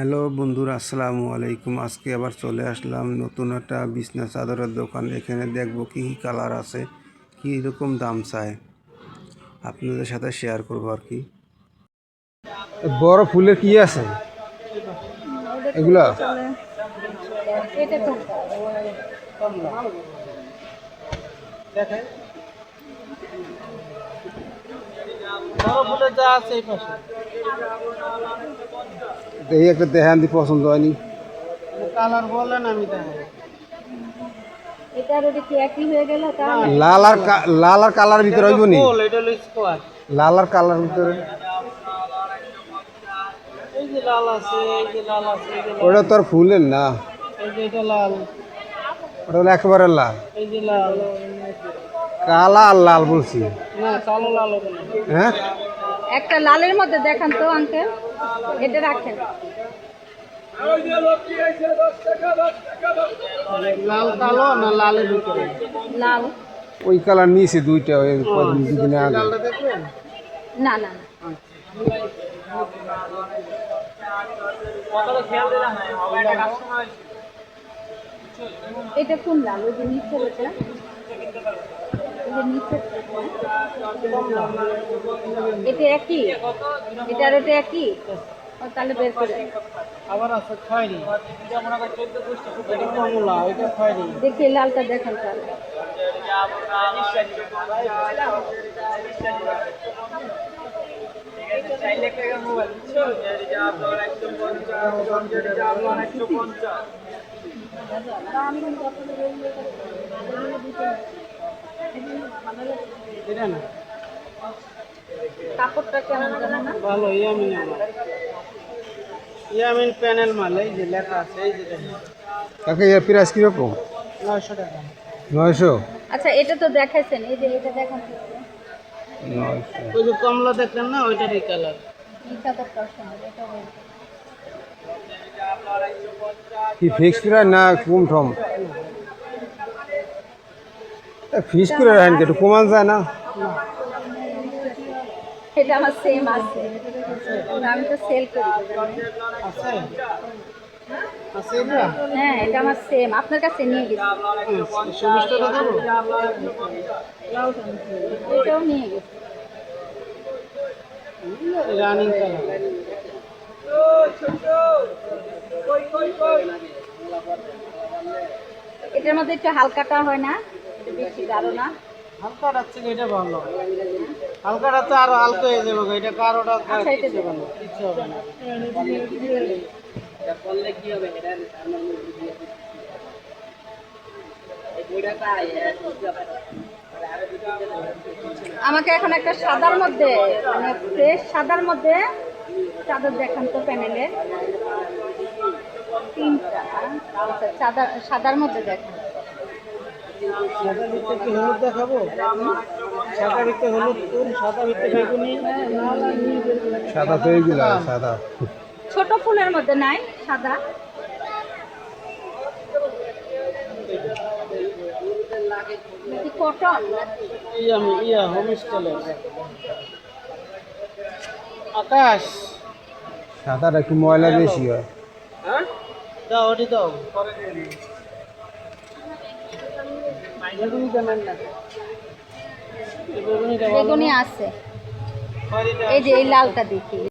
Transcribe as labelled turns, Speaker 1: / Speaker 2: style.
Speaker 1: Hello বন্ধুরা আসসালামু আলাইকুম। আজকে আবার চলে আসলাম নতুন একটা বিছনা চাদরের দোকান। এখানে দেখব কী কী কালার আছে কী রকম দাম চায়। আপনাদের সাথে শেয়ার করব আর কি। বড় ফুলের কি আছে? এগুলা?
Speaker 2: এটা তো
Speaker 3: বড় ফুলের যা আছে এই পাশে।
Speaker 1: এই একটা দেখান দি পছন্দ হয়নি।
Speaker 3: কালার বলেন আমি
Speaker 2: হয়ে তার
Speaker 1: লাল আর লাল আর কালার ভিতরে হইব নি?
Speaker 3: ফুল এটা হলো স্কোয়ার
Speaker 1: লাল আর কালার ভিতরে।
Speaker 3: এই যে লাল আছে এই যে লাল আছে এই যে লাল।
Speaker 1: ওটা তো আর ফুলের না।
Speaker 3: এই যে এটা লাল।
Speaker 1: ওটা হলো একেবারে লাল।
Speaker 3: এই যে লাল।
Speaker 1: কালা আর লাল বলছি।
Speaker 3: না কালো লাল হবে না।
Speaker 1: হ্যাঁ?
Speaker 2: একটা লালের মধ্যে দেখান তো আঙ্কেল এটা রাখেন।
Speaker 3: লাল কালো না লালের ভিতরে?
Speaker 2: লাল।
Speaker 1: ওই কালার নিয়েছে দুইটা ওই দুদিন আগে।
Speaker 2: না না না। এটা কোন লাল? ওই যে ওই যে নিচের এটা একই? এটা আর ওটা একই? তাহলে বের করে।
Speaker 3: আবার আছে খয়েরি
Speaker 2: দেখি লালটা দেখেন তাহলে।
Speaker 3: এটা না।
Speaker 2: কাপড়টা কেমন না?
Speaker 3: ভালো ইয়ামিন আমার ইয়ামিন প্যানেল মাল এই যে লেখা আছে এই যে দেখেন।
Speaker 1: এর প্রাইস কীরকম?
Speaker 3: নয়শো টাকা।
Speaker 1: নয়শো?
Speaker 2: আচ্ছা এটা তো দেখাইছেন এই যে এটা দেখান
Speaker 3: ওই যে কমলা দেখলেন না ওইটারই কালার
Speaker 2: এই কাপড়টার সঙ্গে এটা
Speaker 1: কি ফিক্স প্রাইস না কম টম ফিক্স করে রাখেন একটু কমান যায় না।
Speaker 2: এটা আমার সেম আছে। আমি তো সেল করি।
Speaker 3: আছে আছে
Speaker 2: হ্যাঁ এটা আমার সেম আপনার কাছে নিয়ে গেছি। এটাও নিয়ে গেছি।
Speaker 3: রানিং
Speaker 2: এটার মধ্যে একটু হালকাটা হয় না বেশি গাঢ় না।
Speaker 3: থেকে এটা ভালো। হালকাটা তো আরও হালকা হয়ে যাবে এটা কারোটা
Speaker 2: আচ্ছা
Speaker 3: কিছু হবে না। হবে
Speaker 2: আমাকে এখন একটা সাদার মধ্যে মানে ফ্রেশ সাদার মধ্যে চাদর দেখান তো প্যানেলের তিনটা আচ্ছা সাদা সাদার মধ্যে দেখান।
Speaker 3: সাদা ভিতরে কি হলুদ দেখাবো? সাদা ভিতরে হলুদ ফুল সাদা ভিতরে বেগুনি
Speaker 1: সাদা তো এইগুলো সাদা।
Speaker 2: ছোট ফুলের মধ্যে নাই সাদা। কটন?
Speaker 3: ইয়া ইয়া হোম স্টাইলের আকাশ।
Speaker 1: সাদাটা একটু ময়লা বেশি হয়।
Speaker 3: হ্যাঁ? দাও ওটি দাও। বেগুনি
Speaker 2: আছে। এই যে এই লালটা দেখি।